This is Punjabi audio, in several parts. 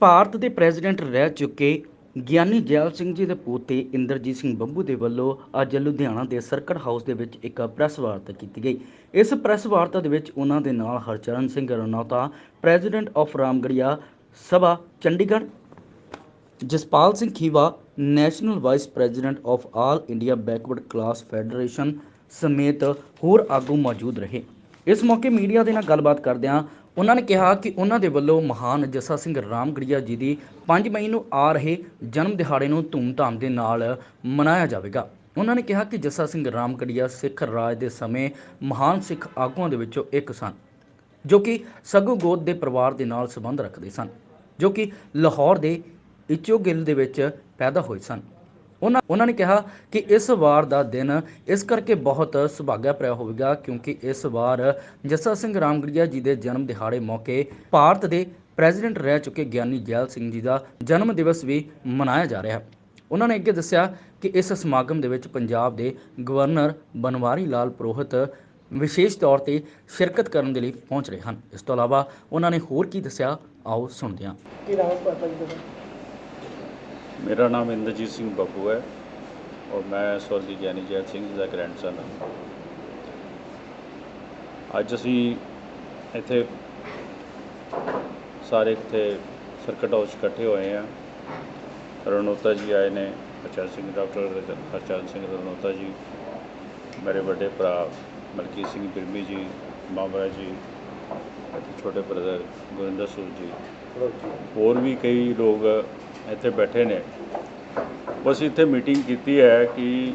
ਭਾਰਤ ਦੇ ਪ੍ਰੈਜ਼ੀਡੈਂਟ ਰਹਿ ਚੁੱਕੇ ਗਿਆਨੀ ਜੈਲ ਸਿੰਘ ਜੀ ਦੇ ਪੋਤੇ ਇੰਦਰਜੀਤ ਸਿੰਘ ਬੰਬੂ ਦੇ ਵੱਲੋਂ ਅੱਜ ਲੁਧਿਆਣਾ ਦੇ ਸਰਕਟ ਹਾਊਸ ਦੇ ਵਿੱਚ ਇੱਕ ਪ੍ਰੈਸ ਵਾਰਤਾ ਕੀਤੀ ਗਈ। ਇਸ ਪ੍ਰੈਸ ਵਾਰਤਾ ਦੇ ਵਿੱਚ ਉਹਨਾਂ ਦੇ ਨਾਲ Harcharan Singh Ranauta, president of Ramgarhia Sabha, Chandigarh. Jaspal Singh Khiva, national vice president of all India backward class federation ਸਮੇਤ ਹੋਰ ਆਗੂ ਮੌਜੂਦ ਰਹੇ। ਇਸ ਮੌਕੇ ਮੀਡੀਆ ਦੇ ਨਾਲ ਗੱਲਬਾਤ ਕਰਦਿਆਂ ਉਹਨਾਂ ਨੇ ਕਿਹਾ ਕਿ ਉਹਨਾਂ ਦੇ ਵੱਲੋਂ ਮਹਾਨ ਜੱਸਾ ਸਿੰਘ ਰਾਮਗੜੀਆ ਜੀ ਦੀ 5 ਮਈ ਨੂੰ ਆ ਰਹੇ ਜਨਮ ਦਿਹਾੜੇ ਨੂੰ ਧੂਮਧਾਮ ਦੇ ਨਾਲ ਮਨਾਇਆ ਜਾਵੇਗਾ। ਉਹਨਾਂ ਨੇ ਕਿਹਾ ਕਿ ਜੱਸਾ ਸਿੰਘ ਰਾਮਗੜੀਆ ਸਿੱਖ ਰਾਜ ਦੇ ਸਮੇਂ ਮਹਾਨ ਸਿੱਖ ਆਗੂਆਂ ਦੇ ਵਿੱਚੋਂ ਇੱਕ ਸਨ, ਜੋ ਕਿ ਸਗੂ ਗੋਦ ਦੇ ਪਰਿਵਾਰ ਦੇ ਨਾਲ ਸੰਬੰਧ ਰੱਖਦੇ ਸਨ, ਜੋ ਕਿ ਲਾਹੌਰ ਦੇ ਇਚੋਗਿਲ ਦੇ ਵਿੱਚ ਪੈਦਾ ਹੋਏ ਸਨ। ਉਹਨਾਂ ਉਹਨਾਂ ਨੇ ਕਿਹਾ ਕਿ ਇਸ ਵਾਰ ਦਾ ਦਿਨ ਇਸ ਕਰਕੇ ਬਹੁਤ ਸੁਭਾਗਾ ਭਰਿਆ ਹੋਵੇਗਾ ਕਿਉਂਕਿ ਇਸ ਵਾਰ ਜੱਸਾ ਸਿੰਘ ਰਾਮਗੜੀਆ ਜੀ ਦੇ ਜਨਮ ਦਿਹਾੜੇ ਮੌਕੇ ਭਾਰਤ ਦੇ ਪ੍ਰੈਜ਼ੀਡੈਂਟ ਰਹਿ ਚੁੱਕੇ ਗਿਆਨੀ ਜੈਲ ਸਿੰਘ ਜੀ ਦਾ ਜਨਮ ਦਿਵਸ ਵੀ ਮਨਾਇਆ ਜਾ ਰਿਹਾ ਹੈ। ਉਹਨਾਂ ਨੇ ਅੱਗੇ ਦੱਸਿਆ ਕਿ ਇਸ ਸਮਾਗਮ ਦੇ ਵਿੱਚ ਪੰਜਾਬ ਦੇ ਗਵਰਨਰ ਬਨਵਾਰੀ ਲਾਲ ਪ੍ਰੋਹਿਤ ਵਿਸ਼ੇਸ਼ ਤੌਰ ਤੇ ਸ਼ਿਰਕਤ ਕਰਨ ਦੇ ਲਈ ਪਹੁੰਚ ਰਹੇ ਹਨ। ਇਸ ਤੋਂ ਇਲਾਵਾ ਉਹਨਾਂ ਨੇ ਹੋਰ ਕੀ ਦੱਸਿਆ, ਆਓ ਸੁਣਦੇ ਹਾਂ। ਕੀ ਨਾਮ ਪਾਪਾ ਜੀ ਦਾ ਮੇਰਾ ਨਾਮ ਇੰਦਰਜੀਤ ਸਿੰਘ ਬੱਬੂ ਹੈ ਔਰ ਮੈਂ ਸਵਰਗੀ ਗਿਆਨੀ ਜੈਲ ਸਿੰਘ ਜੀ ਦਾ ਗ੍ਰੈਂਡਸਨ ਹਾਂ। ਅੱਜ ਅਸੀਂ ਇੱਥੇ ਸਾਰੇ ਇੱਥੇ ਸਰਕਟ ਹਾਊਸ ਇਕੱਠੇ ਹੋਏ ਹਾਂ। ਰਣੋਤਾ ਜੀ ਆਏ ਨੇ ਅਚਰ ਸਿੰਘ ਡਾਕਟਰ ਹਰਚਰਨ ਸਿੰਘ ਰਣੋਤਾ ਜੀ ਮੇਰੇ ਵੱਡੇ ਭਰਾ ਮਲਕੀਤ ਸਿੰਘ ਬਿਰਮੀ ਜੀ ਮਾਮਰਾ ਜੀ ਅਤੇ ਛੋਟੇ ਬ੍ਰਦਰ ਗੁਰਿੰਦਰ ਸੂਰ ਜੀ। ਹੋਰ ਵੀ ਕਈ ਲੋਕ ਇੱਥੇ ਬੈਠੇ ਨੇ। ਬਸ ਇੱਥੇ ਮੀਟਿੰਗ ਕੀਤੀ ਹੈ ਕਿ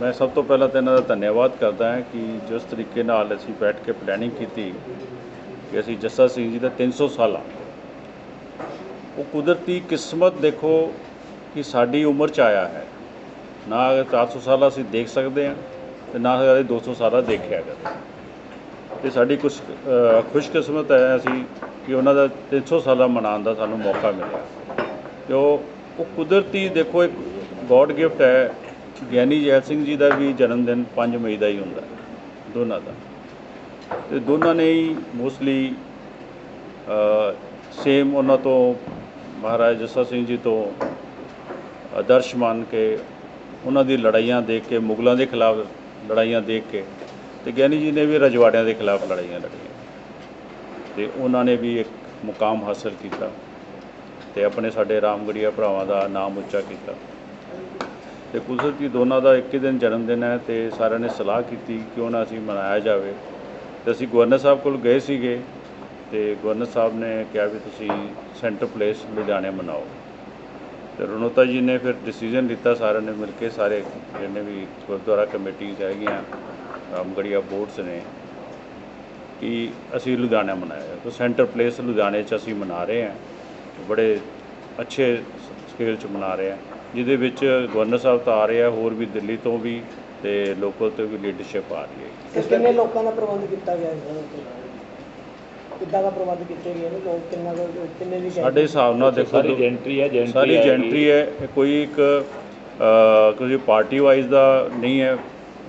ਮੈਂ ਸਭ ਤੋਂ ਪਹਿਲਾਂ ਤਾਂ ਇਹਨਾਂ ਦਾ ਧੰਨਵਾਦ ਕਰਦਾ ਹਾਂ ਕਿ ਜਿਸ ਤਰੀਕੇ ਨਾਲ ਅਸੀਂ ਬੈਠ ਕੇ ਪਲੈਨਿੰਗ ਕੀਤੀ ਕਿ ਅਸੀਂ ਜੱਸਾ ਸਿੰਘ ਜੀ ਦਾ 300 ਸਾਲਾ। ਉਹ ਕੁਦਰਤੀ ਕਿਸਮਤ ਦੇਖੋ ਕਿ ਸਾਡੀ ਉਮਰ ਚ ਆਇਆ ਹੈ। ਨਾ ਅਗਰ 400 ਸਾਲਾ ਅਸੀਂ ਦੇਖ ਸਕਦੇ ਹਾਂ ਤੇ ਨਾ ਅਗਰ 200 ਸਾਲਾ ਦੇਖਿਆ ਕਦੇ ਤੇ ਸਾਡੀ ਕੁਝ ਖੁਸ਼ਕਿਸਮਤ ਹੈ ਅਸੀਂ ਕਿ ਉਹਨਾਂ ਦਾ 300 ਸਾਲਾ ਮਨਾਉਣ ਦਾ ਸਾਨੂੰ ਮੌਕਾ ਮਿਲਿਆ। ਤੇ ਉਹ ਕੁਦਰਤੀ ਦੇਖੋ ਇੱਕ ਗੋਡ ਗਿਫਟ ਹੈ, ਗਿਆਨੀ ਜੈਲ ਸਿੰਘ ਜੀ ਦਾ ਵੀ ਜਨਮ ਦਿਨ 5 ਮਈ ਦਾ ਹੀ ਹੁੰਦਾ ਦੋਨਾਂ ਦਾ। ਤੇ ਦੋਨਾਂ ਨੇ ਹੀ ਮੋਸਟਲੀ ਸੇਮ ਉਹਨਾਂ ਤੋਂ, ਮਹਾਰਾਜ ਜੱਸਾ ਸਿੰਘ ਜੀ ਤੋਂ ਆਦਰਸ਼ ਮੰਨ ਕੇ ਉਹਨਾਂ ਦੀ ਲੜਾਈਆਂ ਦੇਖ ਕੇ, ਮੁਗਲਾਂ ਦੇ ਖਿਲਾਫ ਲੜਾਈਆਂ ਦੇਖ ਕੇ ਤੇ ਗਿਆਨੀ ਜੀ ਨੇ ਵੀ ਰਜਵਾੜਿਆਂ ਦੇ ਖਿਲਾਫ ਲੜਾਈਆਂ ਲੜੀਆਂ। ਤੇ ਉਹਨਾਂ ਨੇ ਵੀ ਇੱਕ ਮੁਕਾਮ ਹਾਸਲ ਕੀਤਾ। ਤੇ ਆਪਣੇ ਸਾਡੇ ਰਾਮਗੜੀਆ ਭਰਾਵਾਂ ਦਾ ਨਾਮ ਉੱਚਾ ਕੀਤਾ। ਤੇ ਜੀ ਦੋਨਾਂ ਦਾ ਇੱਕ ਹੀ ਦਿਨ ਜਨਮ ਦਿਨ ਹੈ ਤੇ ਸਾਰਿਆਂ ਨੇ ਸਲਾਹ ਕੀਤੀ ਕਿਉਂ ਨਾ ਅਸੀਂ ਮਨਾਇਆ ਜਾਵੇ। ਤੇ ਅਸੀਂ ਗਵਰਨਰ ਸਾਹਿਬ ਕੋਲ ਗਏ ਸੀਗੇ ਤੇ ਗਵਰਨਰ ਸਾਹਿਬ ਨੇ ਕਿਹਾ ਵੀ ਤੁਸੀਂ ਸੈਂਟਰ ਪਲੇਸ ਲੁਧਿਆਣੇ ਮਨਾਓ। ਤੇ ਰਣੋਤਾ ਜੀ ਨੇ ਫਿਰ ਡਿਸੀਜਨ ਲਿੱਤਾ, ਸਾਰਿਆਂ ਨੇ ਮਿਲ ਕੇ ਸਾਰੇ ਜਿੰਨੇ ਵੀ ਗੁਰਦੁਆਰਾ ਕਮੇਟੀ ਹੈਗੀਆਂ, ਰਾਮਗੜੀਆ ਬੋਰਡਸ ਨੇ, ਕਿ ਅਸੀਂ ਲੁਧਿਆਣਾ ਮਨਾਇਆ। ਤਾਂ ਸੈਂਟਰ ਪਲੇਸ ਲੁਧਿਆਣੇ 'ਚ ਅਸੀਂ ਮਨਾ ਰਹੇ ਹਾਂ। ਬੜੇ ਅੱਛੇ ਸਕੇਲ 'ਚ ਮਨਾ ਰਹੇ ਜਿਹਦੇ ਵਿੱਚ ਗਵਰਨਰ ਸਾਹਿਬ ਤਾਂ ਆ ਰਹੇ ਆ ਹੋਰ ਵੀ ਦਿੱਲੀ ਤੋਂ ਵੀ ਤੇ ਲੋਕਲ ਤੋਂ ਵੀ ਲੀਡਰਸ਼ਿਪ ਆ ਰਹੀ ਹੈ। ਕਿੰਨੇ ਲੋਕਾਂ ਦਾ ਪ੍ਰਬੰਧ ਕੀਤਾ ਗਿਆ ਹੈ ਕਿੱਦਾਂ ਦਾ ਪ੍ਰਬੰਧ ਕੀਤੇ ਗਏ ਨੇ? ਲੋਕ ਕਿੰਨਾ ਕਿੰਨੇ ਦੀ ਸਾਡੇ ਹਿਸਾਬ ਨਾਲ ਦੇਖੋ ਸਾਰੀ ਜੈਂਟਰੀ ਹੈ ਜੈਂਟਰੀ ਸਾਰੀ ਜੈਂਟਰੀ ਹੈ ਕੋਈ ਇੱਕ ਕੋਈ ਪਾਰਟੀ ਵਾਈਜ਼ ਦਾ ਨਹੀਂ ਹੈ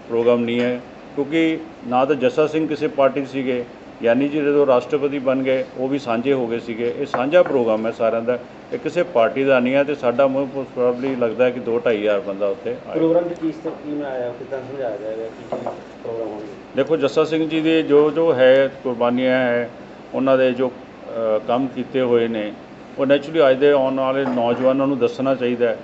ਪ੍ਰੋਗਰਾਮ ਨਹੀਂ ਹੈ ਕਿਉਂਕਿ ਨਾ ਤਾਂ ਜੱਸਾ ਸਿੰਘ ਕਿਸੇ ਪਾਰਟੀ 'ਚ ਸੀਗੇ ਯਾਨੀ ਜੀ ਜਦੋਂ ਰਾਸ਼ਟਰਪਤੀ ਬਣ ਗਏ ਉਹ ਵੀ ਸਾਂਝੇ ਹੋ ਗਏ ਸੀਗੇ। ਇਹ ਸਾਂਝਾ ਪ੍ਰੋਗਰਾਮ ਹੈ ਸਾਰਿਆਂ ਦਾ। ਇਹ ਕਿਸੇ ਪਾਰਟੀ ਦਾ ਨਹੀਂ ਹੈ ਤੇ ਸਾਡਾ ਮੋਸਟ ਪ੍ਰੋਬਬਲੀ ਲੱਗਦਾ ਹੈ ਕਿ 2 ਹਜ਼ਾਰ ਬੰਦਾ ਉੱਥੇ ਪ੍ਰੋਗਰਾਮ ਦੀ ਕੀ ਬਣਾਇਆ ਕਿਦਾਂ ਸਮਝਾਇਆ ਜਾਏਗਾ ਕੀ ਪ੍ਰੋਗਰਾਮ ਹੋਣਗੇ ਦੇਖੋ ਜੱਸਾ ਸਿੰਘ ਜੀ ਦੇ ਜੋ ਜੋ ਹੈ ਕੁਰਬਾਨੀਆਂ ਹੈ ਉਹਨਾਂ ਦੇ ਜੋ ਕੰਮ ਕੀਤੇ ਹੋਏ ਨੇ ਉਹ ਨੈਚੁਰਲੀ ਅੱਜ ਦੇ ਆਉਣ ਵਾਲੇ ਨੌਜਵਾਨਾਂ ਨੂੰ ਦੱਸਣਾ ਚਾਹੀਦਾ ਹੈ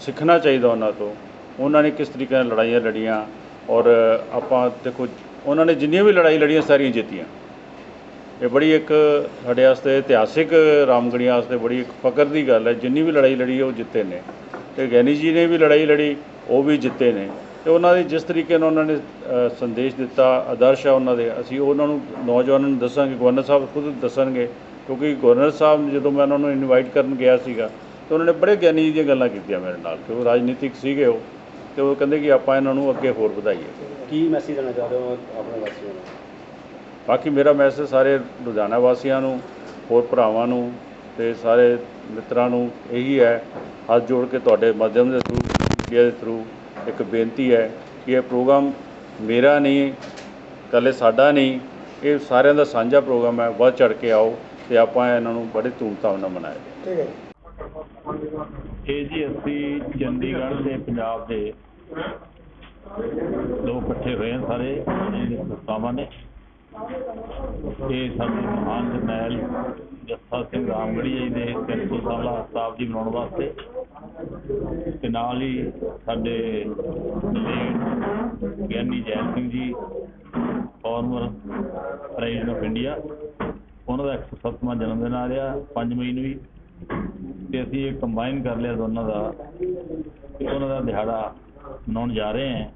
ਸਿੱਖਣਾ ਚਾਹੀਦਾ ਉਹਨਾਂ ਤੋਂ ਉਹਨਾਂ ਨੇ ਕਿਸ ਤਰੀਕੇ ਨਾਲ ਲੜਾਈਆਂ ਲੜੀਆਂ ਔਰ ਆਪਾਂ ਦੇਖੋ ਉਹਨਾਂ ਨੇ ਜਿੰਨੀਆਂ ਵੀ ਲੜਾਈ ਲੜੀਆਂ ਸਾਰੀਆਂ ਜਿੱਤੀਆਂ। ਇਹ ਬੜੀ ਇੱਕ ਸਾਡੇ ਵਾਸਤੇ ਇਤਿਹਾਸਿਕ, ਰਾਮਗੜੀਆਂ ਵਾਸਤੇ ਬੜੀ ਇੱਕ ਫਕਰ ਦੀ ਗੱਲ ਹੈ। ਜਿੰਨੀ ਵੀ ਲੜਾਈ ਲੜੀ, ਉਹ ਜਿੱਤੇ ਨੇ। ਤੇ ਗਿਆਨੀ ਜੀ ਨੇ ਵੀ ਲੜਾਈ ਲੜੀ, ਉਹ ਵੀ ਜਿੱਤੇ ਨੇ। ਤੇ ਉਹਨਾਂ ਦੇ ਜਿਸ ਤਰੀਕੇ ਨਾਲ ਉਹਨਾਂ ਨੇ ਸੰਦੇਸ਼ ਦਿੱਤਾ, ਆਦਰਸ਼ ਆ ਉਹਨਾਂ ਦੇ, ਅਸੀਂ ਉਹਨਾਂ ਨੂੰ ਨੌਜਵਾਨਾਂ ਨੂੰ ਦੱਸਾਂਗੇ, ਗਵਰਨਰ ਸਾਹਿਬ ਖੁਦ ਦੱਸਣਗੇ। ਕਿਉਂਕਿ ਗਵਰਨਰ ਸਾਹਿਬ ਜਦੋਂ ਮੈਂ ਉਹਨਾਂ ਨੂੰ ਇਨਵਾਈਟ ਕਰਨ ਗਿਆ ਸੀਗਾ, ਤੇ ਉਹਨਾਂ ਨੇ ਬੜੇ ਗਿਆਨੀ ਜੀ ਦੀਆਂ ਗੱਲਾਂ ਕੀਤੀਆਂ ਮੇਰੇ ਨਾਲ, ਕਿ ਉਹ ਰਾਜਨੀਤਿਕ ਸੀਗੇ ਉਹ। ਤੇ ਉਹ ਕਹਿੰਦੇ ਕਿ ਆਪਾਂ ਇਹਨਾਂ ਨੂੰ ਅੱਗੇ ਹੋਰ ਵਧਾਈਏ। ਕੀ ਮੈਸੇਜ ਦੇਣਾ ਚਾਹੁੰਦੇ ਹੋ ਆਪਣੇ ਵਾਸੀਆਂ ਨੂੰ? ਬਾਕੀ ਮੇਰਾ ਮੈਸੇਜ ਸਾਰੇ ਲੁਧਿਆਣਾ ਵਾਸੀਆਂ ਨੂੰ ਹੋਰ ਭਰਾਵਾਂ ਨੂੰ ਤੇ ਸਾਰੇ ਮਿੱਤਰਾਂ ਨੂੰ ਇਹੀ ਹੈ ਹੱਥ ਜੋੜ ਕੇ ਤੁਹਾਡੇ ਮਾਧਿਅਮ ਦੇ ਥਰੂ ਮੀਡੀਆ ਦੇ ਥਰੂ ਇੱਕ ਬੇਨਤੀ ਹੈ ਕਿ ਇਹ ਪ੍ਰੋਗਰਾਮ ਮੇਰਾ ਨਹੀਂ ਇਕੱਲੇ ਸਾਡਾ ਨਹੀਂ ਇਹ ਸਾਰਿਆਂ ਦਾ ਸਾਂਝਾ ਪ੍ਰੋਗਰਾਮ ਹੈ ਵੱਧ ਚੜ ਕੇ ਆਓ ਤੇ ਆਪਾਂ ਇਹਨਾਂ ਨੂੰ ਬੜੇ ਧੂਮਧਾਮ ਨਾਲ ਮਨਾਇਆ ਠੀਕ ਹੈ ਜੀ। ਇਹ ਜੀ ਅਸੀਂ ਚੰਡੀਗੜ੍ਹ ਤੇ ਪੰਜਾਬ ਦੇ ਦੋ ਇਕੱਠੇ ਹੋਏ ਸਾਰੇ ਸੰਸਥਾਵਾਂ ਨੇ। ਇਹ ਸਾਡੇ ਮਹਾਨ ਜਰਨੈਲ ਜੱਸਾ ਸਿੰਘ ਰਾਮਗੜੀਆ ਜੀ ਦੇ 300 ਸਾਲਾ ਜੀ ਮਨਾਉਣ ਵਾਸਤੇ ਤੇ ਨਾਲ ਹੀ ਸਾਡੇ Giani Zail Singh ji farmer president of India ਉਹਨਾਂ ਦਾ 107ਵਾਂ ਜਨਮ ਦਿਨ ਆ ਰਿਹਾ 5 ਮਈ ਨੂੰ ਵੀ। ਤੇ ਅਸੀਂ ਇਹ ਕੰਬਾਈਨ ਕਰ ਲਿਆ ਦੋਨਾਂ ਦਾ ਤੇ ਉਹਨਾਂ ਦਾ ਦਿਹਾੜਾ ਮਨਾਉਣ ਜਾ ਰਹੇ ਹਾਂ।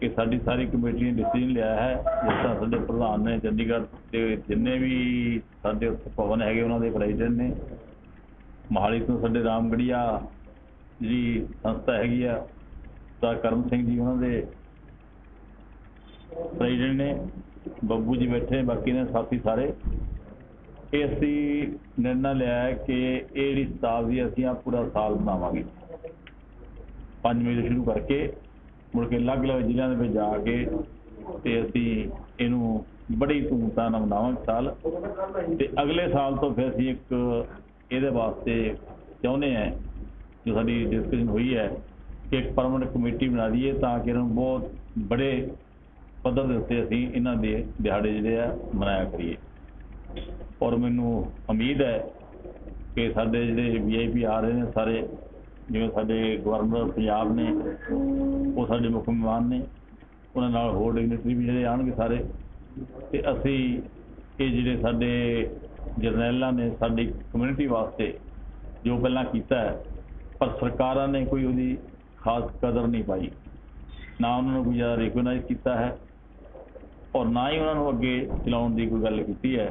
ਕਿ ਸਾਡੀ ਸਾਰੀ ਕਮੇਟੀ ਨੇ ਡਿਸੀਜਨ ਲਿਆ ਹੈ। ਜਿਸ ਤਰ੍ਹਾਂ ਸਾਡੇ ਪ੍ਰਧਾਨ ਨੇ ਚੰਡੀਗੜ੍ਹ ਦੇ ਜਿੰਨੇ ਵੀ ਸਾਡੇ ਉੱਥੇ ਭਵਨ ਹੈਗੇ, ਉਹਨਾਂ ਦੇ ਪ੍ਰੈਜ਼ੀਡੈਂਟ ਨੇ। ਮੋਹਾਲੀ ਤੋਂ ਸਾਡੇ ਰਾਮਗੜੀਆ ਜਿਹੜੀ ਸੰਸਥਾ ਹੈਗੀ ਆ ਤਾਂ ਕਰਮ ਸਿੰਘ ਜੀ ਉਹਨਾਂ ਦੇ ਪ੍ਰੈਜ਼ੀਡੈਂਟ ਨੇ, ਬੱਬੂ ਜੀ ਬੈਠੇ ਬਾਕੀ ਨੇ ਸਾਥੀ ਸਾਰੇ। ਇਹ ਅਸੀਂ ਨਿਰਣਾ ਲਿਆ ਕਿ ਇਹ ਜਿਹੜੀ ਸ਼ਤਾਬਦੀ ਅਸੀਂ ਆ ਪੂਰਾ ਸਾਲ ਬਣਾਵਾਂਗੇ ਪੰਜ ਮਈ ਸ਼ੁਰੂ ਕਰਕੇ ਮੁੜ ਕੇ ਅਲੱਗ-ਅਲੱਗ ਜ਼ਿਲ੍ਹਿਆਂ ਦੇ ਵਿੱਚ ਜਾ ਕੇ ਤੇ ਅਸੀਂ ਇਹਨੂੰ ਬੜੀ ਧੂਮਧਾਮ ਨਾਲ ਮਨਾਵਾਂਗੇ ਸਾਲ। ਤੇ ਅਗਲੇ ਸਾਲ ਤੋਂ ਫਿਰ ਅਸੀਂ ਇੱਕ ਇਹਦੇ ਵਾਸਤੇ ਚਾਹੁੰਦੇ ਹਾਂ, ਜੋ ਸਾਡੀ ਡਿਸਕਸ਼ਨ ਹੋਈ ਹੈ, ਕਿ ਇੱਕ ਪਰਮਨੈਂਟ ਕਮੇਟੀ ਬਣਾ ਦਈਏ ਤਾਂ ਕਿ ਇਹਨਾਂ ਨੂੰ ਬਹੁਤ ਬੜੇ ਪੱਧਰ ਦੇ ਉੱਤੇ ਅਸੀਂ ਇਹਨਾਂ ਦੇ ਦਿਹਾੜੇ ਜਿਹੜੇ ਆ ਮਨਾਇਆ ਕਰੀਏ। ਔਰ ਮੈਨੂੰ ਉਮੀਦ ਹੈ ਕਿ ਸਾਡੇ ਜਿਹੜੇ ਵੀਆਈਪੀ ਆ ਰਹੇ ਨੇ ਸਾਰੇ ਜਿਵੇਂ ਸਾਡੇ ਗਵਰਨਰ ਪੰਜਾਬ ਨੇ, ਉਹ ਸਾਡੇ ਮੁੱਖ ਮਹਿਮਾਨ ਨੇ, ਉਹਨਾਂ ਨਾਲ ਹੋਰ ਡਿਗਨਿਟਰੀ ਵੀ ਜਿਹੜੇ ਆਉਣਗੇ ਸਾਰੇ। ਤੇ ਅਸੀਂ ਇਹ ਜਿਹੜੇ ਸਾਡੇ ਜਰਨੈਲਾਂ ਨੇ, ਸਾਡੀ ਕਮਿਊਨਿਟੀ ਵਾਸਤੇ ਜੋ ਪਹਿਲਾਂ ਕੀਤਾ ਹੈ, ਪਰ ਸਰਕਾਰਾਂ ਨੇ ਕੋਈ ਉਹਦੀ ਖਾਸ ਕਦਰ ਨਹੀਂ ਪਾਈ। ਨਾ ਉਹਨਾਂ ਨੂੰ ਕੋਈ ਜ਼ਿਆਦਾ ਰਿਕਗਨਾਈਜ਼ ਕੀਤਾ ਹੈ ਔਰ ਨਾ ਹੀ ਉਹਨਾਂ ਨੂੰ ਅੱਗੇ ਚਲਾਉਣ ਦੀ ਕੋਈ ਗੱਲ ਕੀਤੀ ਹੈ।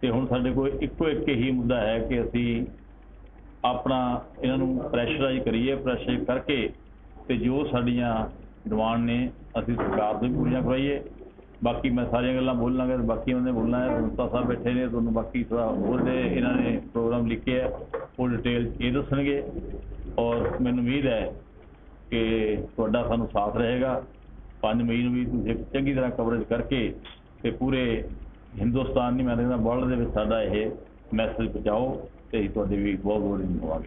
ਤੇ ਹੁਣ ਸਾਡੇ ਕੋਲ ਇੱਕੋ ਇੱਕ ਹੀ ਮੁੱਦਾ ਹੈ ਕਿ ਅਸੀਂ ਆਪਣਾ ਇਹਨਾਂ ਨੂੰ ਪ੍ਰੈਸ਼ਰਾਈਜ਼ ਕਰੀਏ ਪ੍ਰੈਸ਼ਰ ਕਰਕੇ ਤੇ ਜੋ ਸਾਡੀਆਂ ਡਿਮਾਂਡ ਨੇ, ਅਸੀਂ ਸਰਕਾਰ ਤੋਂ ਵੀ ਪੂਰੀਆਂ ਕਰਵਾਈਏ। ਬਾਕੀ ਮੈਂ ਸਾਰੀਆਂ ਗੱਲਾਂ ਬੋਲਾਂਗਾ ਤੇ ਬਾਕੀ ਉਹਨੇ ਬੋਲਣਾ ਹੈ ਸੰਸਥਾ ਸਾਹਿਬ ਬੈਠੇ ਨੇ, ਤੁਹਾਨੂੰ ਬਾਕੀ ਥੋੜਾ ਹੋਰ ਦੇ ਇਹਨਾਂ ਨੇ ਪ੍ਰੋਗਰਾਮ ਲਿਖੇ ਹੈ ਉਹ ਡਿਟੇਲ ਇਹ ਦੱਸਣਗੇ। ਔਰ ਮੈਨੂੰ ਉਮੀਦ ਹੈ ਕਿ ਤੁਹਾਡਾ ਸਾਨੂੰ ਸਾਥ ਰਹੇਗਾ। 5 ਮਈ ਨੂੰ ਵੀ ਤੁਸੀਂ ਚੰਗੀ ਤਰ੍ਹਾਂ ਕਵਰੇਜ ਕਰਕੇ ਤੇ ਪੂਰੇ ਹਿੰਦੁਸਤਾਨ ਨਹੀਂ, ਮੈਂ ਕਹਿੰਦਾ ਵਰਲਡ ਦੇ ਵਿੱਚ ਸਾਡਾ ਇਹ ਮੈਸੇਜ ਪਹੁੰਚਾਓ। ਤੇ ਅਸੀਂ ਤੁਹਾਡੇ ਵੀ ਬਹੁਤ ਬਹੁਤ ਧੰਨਵਾਦ।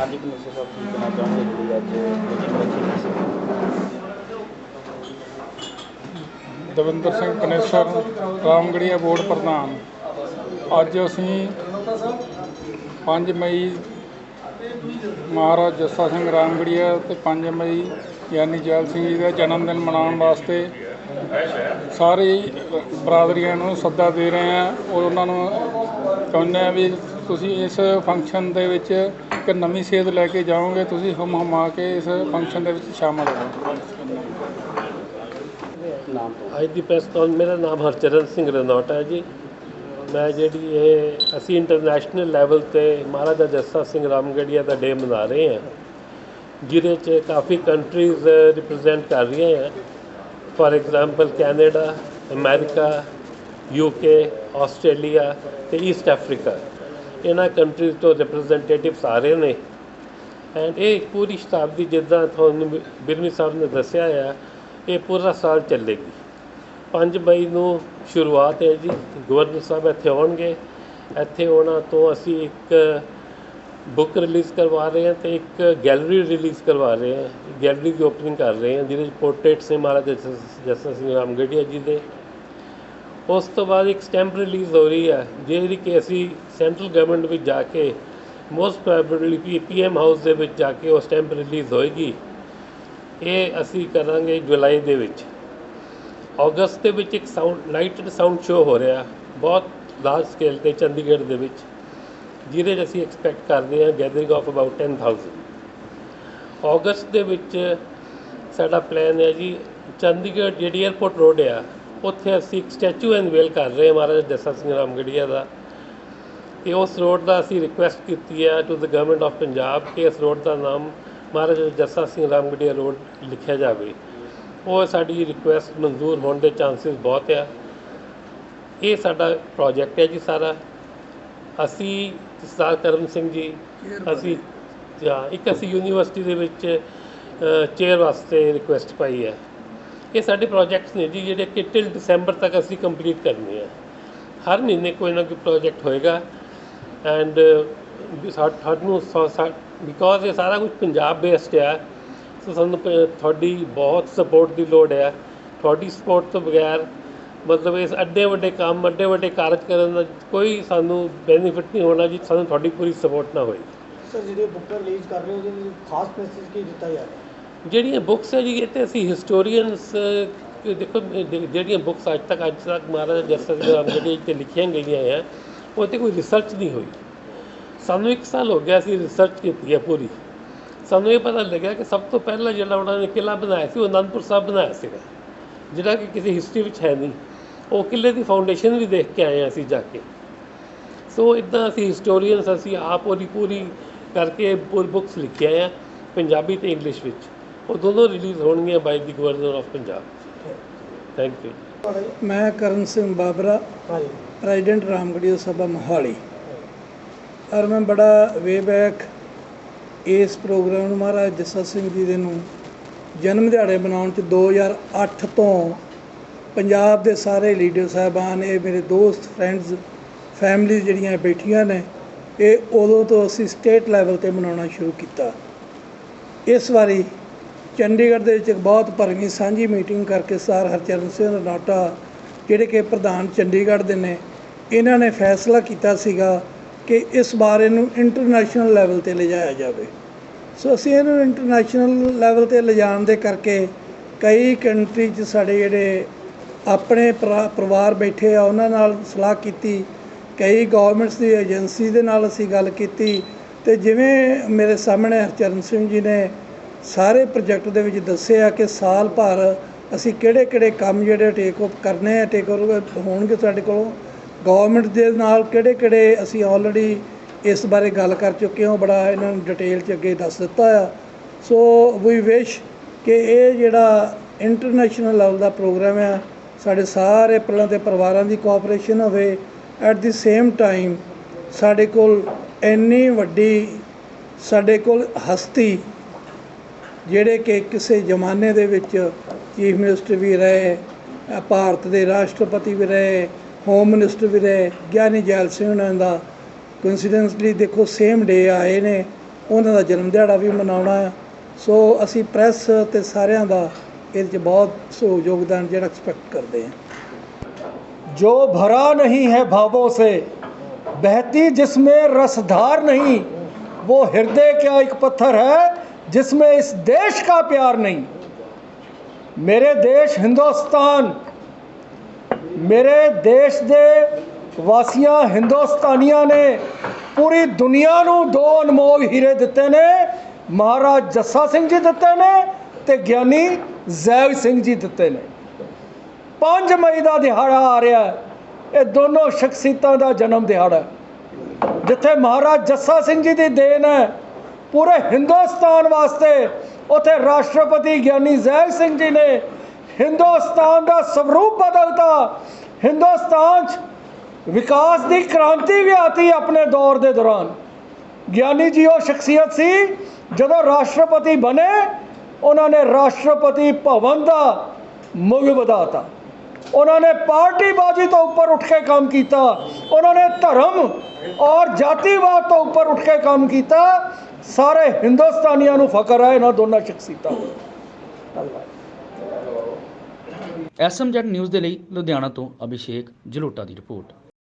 ਹਾਂਜੀ ਕਮਿਸ਼ਨਰ ਸਾਹਿਬ ਕੀ ਕਹਿਣਾ ਚਾਹੁੰਦੇ ਜਿਹੜੀ ਅੱਜ ਮੀਟਿੰਗ ਰੱਖੀ ਸੀ ਦਵਿੰਦਰ ਸਿੰਘ ਕਨੇਸਰ ਰਾਮਗੜੀਆ ਬੋਰਡ ਪ੍ਰਧਾਨ। ਅੱਜ ਅਸੀਂ 5 ਮਈ ਮਹਾਰਾਜ ਜੱਸਾ ਸਿੰਘ ਰਾਮਗੜੀਆ ਤੇ 5 ਮਈ ਗਿਆਨੀ ਜੈਲ ਸਿੰਘ ਜੀ ਦਾ ਜਨਮ ਦਿਨ ਮਨਾਉਣ ਵਾਸਤੇ ਸਾਰੀ ਬਰਾਦਰੀਆਂ ਨੂੰ ਸੱਦਾ ਦੇ ਰਹੇ ਹਾਂ ਔਰ ਉਹਨਾਂ ਨੂੰ ਚਾਹੁੰਦੇ ਹਾਂ ਵੀ ਤੁਸੀਂ ਇਸ ਫੰਕਸ਼ਨ ਦੇ ਵਿੱਚ ਇੱਕ ਨਵੀਂ ਸੇਧ ਲੈ ਕੇ ਜਾਓਗੇ, ਤੁਸੀਂ ਹਮ ਹਮਾ ਕੇ ਇਸ ਫੰਕਸ਼ਨ ਦੇ ਵਿੱਚ ਸ਼ਾਮਲ ਹੋ ਨਾਮ ਅੱਜ ਦੀ ਪ੍ਰੈਸ ਕਾਲ ਮੇਰਾ ਨਾਮ ਹਰਚਰਨ ਸਿੰਘ ਰਣੌਟ ਹੈ ਜੀ। ਮੈਂ ਜਿਹੜੀ ਇਹ, ਅਸੀਂ ਇੰਟਰਨੈਸ਼ਨਲ ਲੈਵਲ ਤੇ ਮਹਾਰਾਜਾ ਜੱਸਾ ਸਿੰਘ ਰਾਮਗੜੀਆ ਦਾ ਡੇ ਮਨਾ ਰਹੇ ਹਾਂ, ਜਿਹਦੇ 'ਚ ਕਾਫੀ ਕੰਟਰੀਜ਼ ਰਿਪਰੈਜ਼ੈਂਟ ਕਰ ਰਹੀਆਂ ਹੈ for example Canada, America UK Australia ਤੇ ਈਸਟ ਅਫਰੀਕਾ ਇਹਨਾਂ ਕੰਟਰੀਜ਼ ਤੋਂ ਰਿਪਰੈਜ਼ੈਂਟੇਟਿਵਸ ਆ ਰਹੇ ਨੇ। ਐਂਡ ਇਹ ਇੱਕ ਪੂਰੀ ਸ਼ਤਾਬਦੀ ਜਿੱਦਾਂ ਤੁਹਾਨੂੰ ਬਿਰਮੀ ਸਾਹਿਬ ਨੇ ਦੱਸਿਆ ਆ, ਇਹ ਪੂਰਾ ਸਾਲ ਚੱਲੇਗੀ। 5 ਮਈ ਨੂੰ ਸ਼ੁਰੂਆਤ ਹੈ ਜੀ, ਗਵਰਨਰ ਸਾਹਿਬ ਇੱਥੇ ਆਉਣਗੇ। ਇੱਥੇ ਉਹਨਾਂ ਤੋਂ ਅਸੀਂ ਇੱਕ ਬੁੱਕ ਰਿਲੀਜ਼ ਕਰਵਾ ਰਹੇ ਹਾਂ ਤੇ ਇੱਕ ਗੈਲਰੀ ਰਿਲੀਜ਼ ਕਰਵਾ ਰਹੇ ਹਾਂ। ਗੈਲਰੀ ਦੀ ਓਪਨਿੰਗ ਕਰ ਰਹੇ ਹਾਂ, ਜਿਹਦੇ ਵਿੱਚ ਪੋਰਟਰੇਟਸ ਨੇ ਮਹਾਰਾਜਾ ਜੱਸ- ਜੱਸਾ ਸਿੰਘ ਰਾਮਗੜੀਆ ਜੀ ਦੇ। ਉਸ ਤੋਂ ਬਾਅਦ ਇੱਕ ਸਟੈਂਪ ਰਿਲੀਜ਼ ਹੋ ਰਹੀ ਹੈ, ਜਿਹੜੀ ਕਿ ਅਸੀਂ ਸੈਂਟਰਲ ਗਵਰਨਮੈਂਟ ਵਿੱਚ ਜਾ ਕੇ ਮੋਸਟ ਪ੍ਰੋਬੇਬਲੀ ਪੀਐਮ ਹਾਊਸ ਦੇ ਵਿੱਚ ਜਾ ਕੇ ਉਹ ਸਟੈਂਪ ਰਿਲੀਜ਼ ਹੋਏਗੀ। ਇਹ ਅਸੀਂ ਕਰਾਂਗੇ ਜੁਲਾਈ ਦੇ ਵਿੱਚ। ਅਗਸਤ ਦੇ ਵਿੱਚ ਇੱਕ sound light and sound show ਹੋ ਰਿਹਾ, ਬਹੁਤ ਲਾਰਜ ਸਕੇਲ ਤੇ ਚੰਡੀਗੜ੍ਹ ਦੇ ਵਿੱਚ, ਜਿਹਦੇ 'ਚ ਅਸੀਂ ਐਕਸਪੈਕਟ ਕਰਦੇ ਹਾਂ ਗੈਦਰਿੰਗ ਆਫ ਅਬਾਊਟ 10000 ਅਗਸਤ ਦੇ ਵਿੱਚ ਸਾਡਾ ਪਲਾਨ ਹੈ ਜੀ, ਚੰਡੀਗੜ੍ਹ ਜਿਹੜੀ 에ਅਰਪੋਰਟ ਰੋਡ ਆ ਉੱਥੇ ਅਸੀਂ ਇੱਕ ਸਟੈਚੂ ਅਨਵੇਲ ਕਰ ਰਹੇ ਹਾਂ ਮਹਾਰਾਜਾ ਜੱਸਾ ਸਿੰਘ ਰਾਮਗੜੀਆ ਦਾ। ਤੇ ਉਸ ਰੋਡ ਦਾ ਅਸੀਂ ਰਿਕੁਐਸਟ ਕੀਤੀ ਹੈ to the government of Punjab ਕਿ ਇਸ ਰੋਡ ਦਾ ਨਾਮ ਮਹਾਰਾਜਾ ਜੱਸਾ ਸਿੰਘ ਰਾਮਗੜੀਆ ਰੋਡ ਲਿਖਿਆ ਜਾਵੇ। ਉਹ ਸਾਡੀ ਰਿਕੁਐਸਟ ਮਨਜ਼ੂਰ ਹੋਣ ਦੇ ਚਾਂਸਸ ਬਹੁਤ ਆ। ਇਹ ਸਾਡਾ ਪ੍ਰੋਜੈਕਟ ਹੈ ਜੀ ਸਾਰਾ। ਅਸੀਂ ਸਰਦਾਰ ਕਰਮ ਸਿੰਘ ਜੀ ਅਸੀਂ ਜਾਂ ਇੱਕ ਅਸੀਂ ਯੂਨੀਵਰਸਿਟੀ ਦੇ ਵਿੱਚ ਚੇਅਰ ਵਾਸਤੇ ਰਿਕੁਐਸਟ ਪਾਈ ਹੈ। ਇਹ ਸਾਡੇ ਪ੍ਰੋਜੈਕਟਸ ਨੇ ਜੀ, ਜਿਹੜੇ ਕਿ ਟਿਲ ਦਸੰਬਰ ਤੱਕ ਅਸੀਂ ਕੰਪਲੀਟ ਕਰਨੇ ਆ। ਹਰ ਮਹੀਨੇ ਕੋਈ ਨਾ ਕੋਈ ਪ੍ਰੋਜੈਕਟ ਹੋਏਗਾ। ਐਂਡ ਸਾਨੂੰ ਬਿਕੋਜ਼ ਇਹ ਸਾਰਾ ਕੁਝ ਪੰਜਾਬ ਬੇਸਡ ਹੈ ਸੋ ਸਾਨੂੰ ਤੁਹਾਡੀ ਬਹੁਤ ਸਪੋਰਟ ਦੀ ਲੋੜ ਹੈ ਤੁਹਾਡੀ ਸਪੋਰਟ ਤੋਂ ਬਗੈਰ ਮਤਲਬ ਇਸ ਅੱਡੇ ਵੱਡੇ ਕੰਮ, ਅੱਡੇ ਵੱਡੇ ਕਾਰਜ ਕਰਨ ਦਾ ਕੋਈ ਸਾਨੂੰ ਬੈਨੀਫਿਟ ਨਹੀਂ ਹੋਣਾ ਜੀ, ਸਾਨੂੰ ਤੁਹਾਡੀ ਪੂਰੀ ਸਪੋਰਟ ਨਾ ਹੋਈ ਸਰ ਜਿਹੜੇ ਬੁੱਕ ਰਿਲੀਜ਼ ਕਰ ਰਹੇ ਹੋ, ਉਹਦੇ ਖਾਸ ਮੈਸੇਜ ਕੀ ਦਿੱਤਾ ਜਾ ਰਿਹਾ? ਜਿਹੜੀਆਂ ਬੁੱਕਸ ਹੈ ਜੀ, ਇਹ ਤੇ ਅਸੀਂ ਹਿਸਟੋਰੀਅਨਸ ਦੇਖੋ ਜਿਹੜੀਆਂ ਬੁੱਕਸ ਅੱਜ ਤੱਕ ਅੱਜ ਤੱਕ ਮਹਾਰਾਜਾ ਜਸਰ ਸਿੰਘ ਰਾਮਗੜ੍ਹੀ ਤੇ ਲਿਖੀਆਂ ਗਈਆਂ ਆ, ਉਹ ਤੇ ਕੋਈ ਰਿਸਰਚ ਨਹੀਂ ਹੋਈ। ਸਾਨੂੰ ਇੱਕ ਸਾਲ ਹੋ ਗਿਆ ਅਸੀਂ ਰਿਸਰਚ ਕੀਤੀ ਹੈ ਪੂਰੀ। ਸਾਨੂੰ ਇਹ ਪਤਾ ਲੱਗਿਆ ਕਿ ਸਭ ਤੋਂ ਪਹਿਲਾਂ ਜਿਹੜਾ ਉਹਨਾਂ ਨੇ ਕਿਲ੍ਹਾ ਬਣਾਇਆ ਸੀ, ਉਹ ਅਨੰਦਪੁਰ ਸਾਹਿਬ ਬਣਾਇਆ ਸੀਗਾ। ਜਿਹੜਾ ਕਿ ਕਿਸੇ ਹਿਸਟਰੀ ਵਿੱਚ ਹੈ ਨਹੀਂ। ਉਹ ਕਿਲ੍ਹੇ ਦੀ ਫਾਊਂਡੇਸ਼ਨ ਵੀ ਦੇਖ ਕੇ ਆਏ ਹਾਂ ਅਸੀਂ ਜਾ ਕੇ। ਸੋ ਇਦਾਂ ਅਸੀਂ ਹਿਸਟੋਰੀਅਨਸ ਅਸੀਂ ਆਪ ਉਹਦੀ ਪੂਰੀ ਕਰਕੇ ਪੂਰੀ ਬੁੱਕਸ ਲਿਖੀਆਂ ਆ, ਪੰਜਾਬੀ ਤੇ ਇੰਗਲਿਸ਼ ਵਿੱਚ। ਉਹ ਦੋਨੋਂ ਰਿਲੀਜ਼ ਹੋਣਗੀਆਂ by the governor of Punjab thank you ਮੈਂ ਕਰਨ ਸਿੰਘ ਬਾਬਰਾ ਹਾਂਜੀ। ਪ੍ਰੈਜ਼ੀਡੈਂਟ ਰਾਮਗੜ੍ਹੀਆ ਸਭਾ ਮੋਹਾਲੀ। ਔਰ ਮੈਂ ਬੜਾ ਵੇ ਬੈਕ ਇਸ ਪ੍ਰੋਗਰਾਮ ਨੂੰ ਮਹਾਰਾਜ ਜੱਸਾ ਸਿੰਘ ਜੀ ਦੇ ਨੂੰ ਜਨਮ ਦਿਹਾੜੇ ਮਨਾਉਣ ਚ 2008 ਤੋਂ ਪੰਜਾਬ ਦੇ ਸਾਰੇ ਲੀਡਰ ਸਾਹਿਬਾਨ ਇਹ ਮੇਰੇ ਦੋਸਤ ਫਰੈਂਡਸ ਫੈਮਿਲੀ ਜਿਹੜੀਆਂ ਬੈਠੀਆਂ ਨੇ ਇਹ ਉਦੋਂ ਤੋਂ ਅਸੀਂ ਸਟੇਟ ਲੈਵਲ ਤੇ ਮਨਾਉਣਾ ਸ਼ੁਰੂ ਕੀਤਾ। ਇਸ ਵਾਰੀ ਚੰਡੀਗੜ੍ਹ ਦੇ ਵਿੱਚ ਇੱਕ ਬਹੁਤ ਭਰਵੀਂ ਸਾਂਝੀ ਮੀਟਿੰਗ ਕਰਕੇ ਸਰ ਹਰਚਰਨ ਸਿੰਘ ਰਣੌਟਾ ਜਿਹੜੇ ਕਿ ਪ੍ਰਧਾਨ ਚੰਡੀਗੜ੍ਹ ਦੇ ਨੇ, ਇਹਨਾਂ ਨੇ ਫੈਸਲਾ ਕੀਤਾ ਸੀਗਾ ਕਿ ਇਸ ਬਾਰੇ ਨੂੰ ਇੰਟਰਨੈਸ਼ਨਲ ਲੈਵਲ ਤੇ ਲਿਜਾਇਆ ਜਾਵੇ। ਸੋ ਅਸੀਂ ਇਹਨੂੰ ਇੰਟਰਨੈਸ਼ਨਲ ਲੈਵਲ ਤੇ ਲਿਜਾਣ ਦੇ ਕਰਕੇ ਕਈ ਕੰਟਰੀ 'ਚ ਸਾਡੇ ਜਿਹੜੇ ਆਪਣੇ ਪਰਿਵਾਰ ਬੈਠੇ ਆ, ਉਹਨਾਂ ਨਾਲ ਸਲਾਹ ਕੀਤੀ, ਕਈ ਗਵਰਨਮੈਂਟਸ ਦੀ ਏਜੰਸੀ ਦੇ ਨਾਲ ਅਸੀਂ ਗੱਲ ਕੀਤੀ ਤੇ ਜਿਵੇਂ ਮੇਰੇ ਸਾਹਮਣੇ ਹਰਚਰਨ ਸਿੰਘ ਜੀ ਨੇ ਸਾਰੇ ਪ੍ਰੋਜੈਕਟ ਦੇ ਵਿੱਚ ਦੱਸਿਆ ਕਿ ਸਾਲ ਭਰ ਅਸੀਂ ਕਿਹੜੇ ਕਿਹੜੇ ਕੰਮ ਜਿਹੜੇ ਟੇਕ ਅਪ ਕਰਨੇ ਆ ਟੇਕ ਓਵਰ ਹੋਣਗੇ ਸਾਡੇ ਕੋਲੋਂ। ਗਵਰਨਮੈਂਟ ਦੇ ਨਾਲ ਕਿਹੜੇ ਕਿਹੜੇ ਅਸੀਂ ਆਲਰੇਡੀ ਇਸ ਬਾਰੇ ਗੱਲ ਕਰ ਚੁੱਕੇ ਹਾਂ ਬੜਾ ਇਹਨਾਂ ਨੂੰ ਡਿਟੇਲ ਚ ਅੱਗੇ ਦੱਸ ਦਿੱਤਾ ਆ। ਸੋ ਵੀ ਵਿਸ਼ ਕਿ ਇਹ ਜਿਹੜਾ ਇੰਟਰਨੈਸ਼ਨਲ ਲੈਵਲ ਦਾ ਪ੍ਰੋਗਰਾਮ ਆ, ਸਾਡੇ ਸਾਰੇ ਪਹਿਲਾਂ ਦੇ ਪਰਿਵਾਰਾਂ ਦੀ ਕੋਆਪਰੇਸ਼ਨ ਹੋਵੇ। ਐਟ ਦੀ ਸੇਮ ਟਾਈਮ ਸਾਡੇ ਕੋਲ ਇੰਨੀ ਵੱਡੀ, ਸਾਡੇ ਕੋਲ ਹਸਤੀ ਜਿਹੜੇ ਕਿ ਕਿਸੇ ਜ਼ਮਾਨੇ ਦੇ ਵਿੱਚ ਚੀਫ ਮਿਨਿਸਟਰ ਵੀ ਰਹੇ ਅ, ਭਾਰਤ ਦੇ ਰਾਸ਼ਟਰਪਤੀ ਵੀ ਰਹੇ ਹੋਮ ਮਿਨਿਸਟਰ ਵੀ ਰਹੇ ਗਿਆਨੀ ਜੈਲ ਸਿੰਘ ਉਹਨਾਂ ਦਾ ਕੋਇਨਸੀਡੈਂਸਲੀ ਦੇਖੋ ਸੇਮ ਡੇ ਆਏ ਨੇ ਉਹਨਾਂ ਦਾ ਜਨਮ ਦਿਹਾੜਾ ਵੀ ਮਨਾਉਣਾ ਹੈ ਸੋ ਅਸੀਂ ਪ੍ਰੈਸ ਤੇ ਸਾਰਿਆਂ ਦਾ ਇਹਦੇ 'ਚ ਬਹੁਤ ਸੋ ਯੋਗਦਾਨ ਜਿਹੜਾ ਐਕਸਪੈਕਟ ਕਰਦੇ ਹਾਂ जो भरा नहीं है भावों से बहती जिसमें रसधार नहीं वो हृदय क्या एक पत्थर है जिसमें इस देश का प्यार नहीं मेरे देश हिंदुस्तान ਮੇਰੇ ਦੇਸ਼ ਦੇ ਵਾਸੀਆਂ ਹਿੰਦੁਸਤਾਨੀਆਂ ਨੇ ਪੂਰੀ ਦੁਨੀਆ ਨੂੰ ਦੋ ਅਨਮੋਲ ਹੀਰੇ ਦਿੱਤੇ ਨੇ ਮਹਾਰਾਜ ਜੱਸਾ ਸਿੰਘ ਜੀ ਦਿੱਤੇ ਨੇ ਤੇ ਗਿਆਨੀ ਜ਼ੈਲ ਸਿੰਘ ਜੀ ਦਿੱਤੇ ਨੇ 5 ਮਈ ਦਾ ਦਿਹਾੜਾ ਆ ਰਿਹਾ ਹੈ ਇਹ ਦੋਨੋਂ ਸ਼ਖਸੀਅਤਾਂ ਦਾ ਜਨਮ ਦਿਹਾੜਾ ਹੈ ਜਿੱਥੇ ਮਹਾਰਾਜ ਜੱਸਾ ਸਿੰਘ ਜੀ ਦੀ ਦੇਣ ਹੈ ਪੂਰੇ ਹਿੰਦੁਸਤਾਨ ਵਾਸਤੇ। ਉਥੇ ਰਾਸ਼ਟਰਪਤੀ ਗਿਆਨੀ ਜ਼ੈਲ ਸਿੰਘ ਜੀ ਨੇ ਹਿੰਦੁਸਤਾਨ ਦਾ ਸਰੂਪ ਬਦਲਤਾ। ਹਿੰਦੁਸਤਾਨ 'ਚ ਵਿਕਾਸ ਦੀ ਕ੍ਰਾਂਤੀ ਵੀ ਆਤੀ ਆਪਣੇ ਦੌਰ ਦੇ ਦੌਰਾਨ। ਗਿਆਨੀ ਜੀ ਉਹ ਸ਼ਖਸੀਅਤ ਸੀ, ਜਦੋਂ ਰਾਸ਼ਟਰਪਤੀ ਬਣੇ, ਉਹਨਾਂ ਨੇ ਰਾਸ਼ਟਰਪਤੀ ਭਵਨ ਦਾ ਮੁੱਲ ਵਧਾਤਾ। ਉਹਨਾਂ ਨੇ ਪਾਰਟੀਬਾਜ਼ੀ ਤੋਂ ਉੱਪਰ ਉੱਠ ਕੇ ਕੰਮ ਕੀਤਾ। ਉਹਨਾਂ ਨੇ ਧਰਮ ਔਰ ਜਾਤੀਵਾਦ ਤੋਂ ਉੱਪਰ ਉੱਠ ਕੇ ਕੰਮ ਕੀਤਾ। ਸਾਰੇ ਹਿੰਦੁਸਤਾਨੀਆਂ ਨੂੰ ਫਖਰ ਹੈ ਇਹਨਾਂ ਦੋਨਾਂ ਸ਼ਖਸੀਅਤਾਂ ਤੇ ਧੰਨਵਾਦ। ਐਸਐਮਜੈਡ ਨਿਊਜ਼ ਦੇ ਲਈ ਲੁਧਿਆਣਾ ਤੋਂ ਅਭਿਸ਼ੇਕ ਜਲੋਟਾ ਦੀ ਰਿਪੋਰਟ।